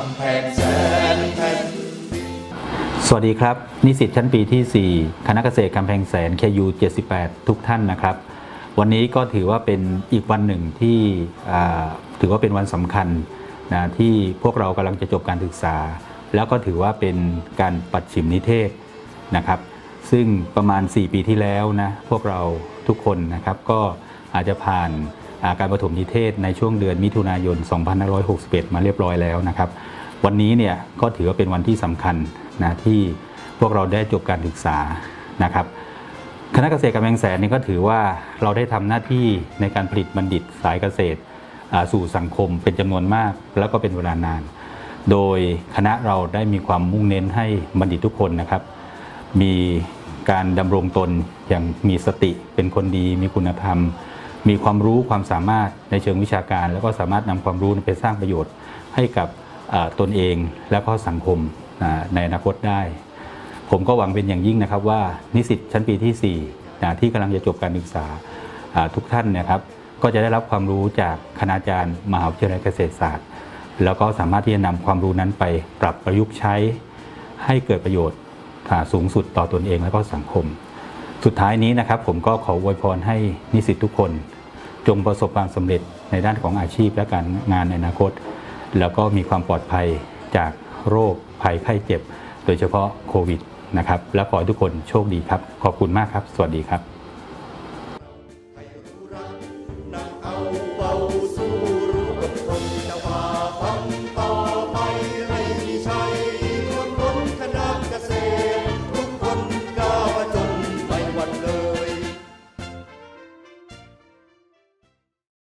ำแพงแสนแผ่นสวัสดีครับ นิสิตชั้นปีที่ 4 คณะเกษตรกำแพงแสน KU 78 ทุกท่านนะครับ วันนี้ก็ถือว่าเป็นอีกวันหนึ่งที่ถือว่าเป็นวันสำคัญนะที่พวกเรากำลังจะจบการศึกษา แล้วก็ถือว่าเป็นการปัดฉิมนิเทศนะครับ ซึ่งประมาณ 4 ปีที่แล้วนะพวกเราทุกคนนะครับก็อาจจะผ่าน การประถมนิเทศในช่วงเดือนมิถุนายน 2561 มาเรียบร้อยแล้วนะครับ วันนี้เนี่ยก็ถือว่าเป็นวันที่สำคัญนะที่พวกเราได้จบการศึกษานะครับ คณะเกษตรกำแพงแสนนี่ก็ถือว่าเราได้ทำหน้าที่ในการผลิตบัณฑิตสายเกษตรสู่สังคมเป็นจำนวนมากแล้วก็เป็นเวลานาน โดยคณะเราได้มีความมุ่งเน้นให้บัณฑิตทุกคนนะครับ มีการดำรงตนอย่างมีสติเป็นคนดีมีคุณธรรม มีความรู้ความสามารถในเชิงวิชาการ แล้วก็สามารถนำความรู้ไปสร้างประโยชน์ให้กับตนเองและก็สังคมในอนาคตได้ ผมก็หวังเป็นอย่างยิ่งนะครับว่านิสิตชั้นปีที่4นะที่กำลังจะจบการศึกษาทุกท่านนะครับ ก็จะได้รับความรู้จากคณาจารย์มหาวิทยาลัยเกษตรศาสตร์ แล้วก็สามารถที่จะนำความรู้นั้นไปปรับประยุกต์ใช้ให้เกิดประโยชน์สูงสุดต่อตนเองและก็สังคม สุดท้ายนี้นะครับผมก็ขออวยพรให้นิสิตทุกคน จงประสบความสำเร็จในด้านของอาชีพและการงานในอนาคต แล้วก็มีความปลอดภัยจากโรคภัยไข้เจ็บ โดยเฉพาะโควิดนะครับและขอให้ทุกคนโชคดีครับ ขอบคุณมากครับ สวัสดีครับ love.